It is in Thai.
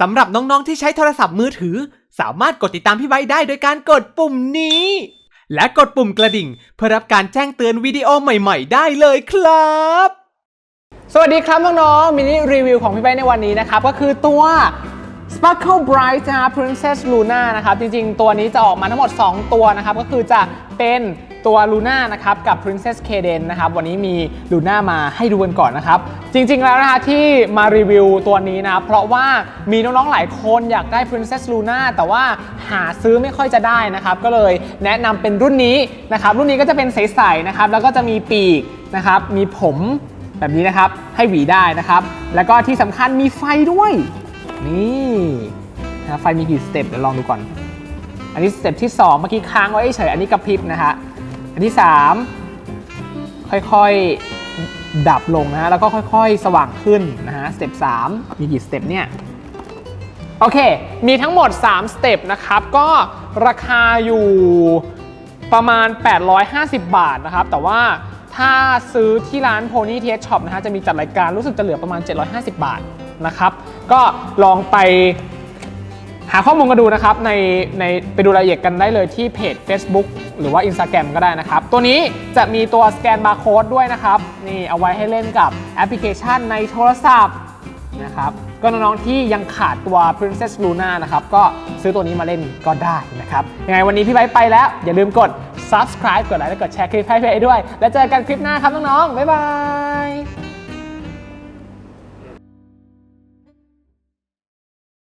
สำหรับน้องๆที่ใช้โทรศัพท์มือถือ สามารถกดติดตามพี่ไบค์ได้โดยการกดปุ่มนี้ และกดปุ่มกระดิ่ง เพื่อรับการแจ้งเตือนวิดีโอใหม่ ๆ ได้เลยครับ สวัสดีครับน้องๆมินิรีวิวของพี่ใบในวันนี้นะครับ ก็คือตัว Sparkle Bright นะครับ Princess Luna นะครับ จริงๆ ตัวนี้จะออกมาทั้งหมด 2 ตัวนะครับ ก็คือจะเป็นตัว Luna นะครับกับ Princess Kaden นะครับวันนี้มี Luna มาให้ดูกันก่อนนะครับ จริงๆแล้วนะคะที่มารีวิวตัวนี้นะครับเพราะว่ามีน้องๆหลายคนอยากได้ Princess Luna แต่ว่าหาซื้อไม่ค่อยจะได้นะครับ ก็เลยแนะนำเป็นรุ่นนี้นะครับ รุ่นนี้ก็จะเป็นใสๆนะครับ แล้วก็จะมีปีกนะครับ มีผมแบบนี้นะครับ ให้หวีได้นะครับ แล้วก็ที่สำคัญมีไฟด้วย นี่นะไฟมีกี่สเต็ปเดี๋ยวลองดูก่อน อันนี้สเต็ปที่ 2 เมื่อกี้ค้างไว้เฉย อันนี้กระพริบนะฮะ อันที่ 3 ค่อยๆ ดับลงนะฮะ แล้วก็ค่อยๆ สว่างขึ้นนะฮะ สเต็ป3มีกี่สเต็ปเนี่ย โอเค มีทั้งหมด 3 สเต็ปนะครับ ก็ราคาอยู่ประมาณ 850 บาทนะครับ แต่ว่าถ้าซื้อที่ร้าน Pony t s Shop นะฮะ จะมีจัดรายการรู้สึกจะเหลือประมาณ 750 บาทนะครับ ก็ลองไป หาข้อมูลกันดูนะครับในในไปดูรายละเอียดกันได้เลยที่เพจ Facebook หรือว่า Instagram ก็ได้นะครับ ตัวนี้จะมีตัวสแกนบาร์โค้ดด้วยนะครับ นี่เอาไว้ให้เล่นกับแอปพลิเคชันในโทรศัพท์นะครับก็น้องๆที่ยังขาดตัว Princess Luna นะครับ ก็ซื้อตัวนี้มาเล่นก็ได้นะครับ ยังไงวันนี้พี่ไบไปแล้ว อย่าลืมกด subscribe กดไลค์และกดแชร์คลิปให้พี่ได้วย แล้วเจอกันคลิปหน้าครับน้องๆบ๊ายบาย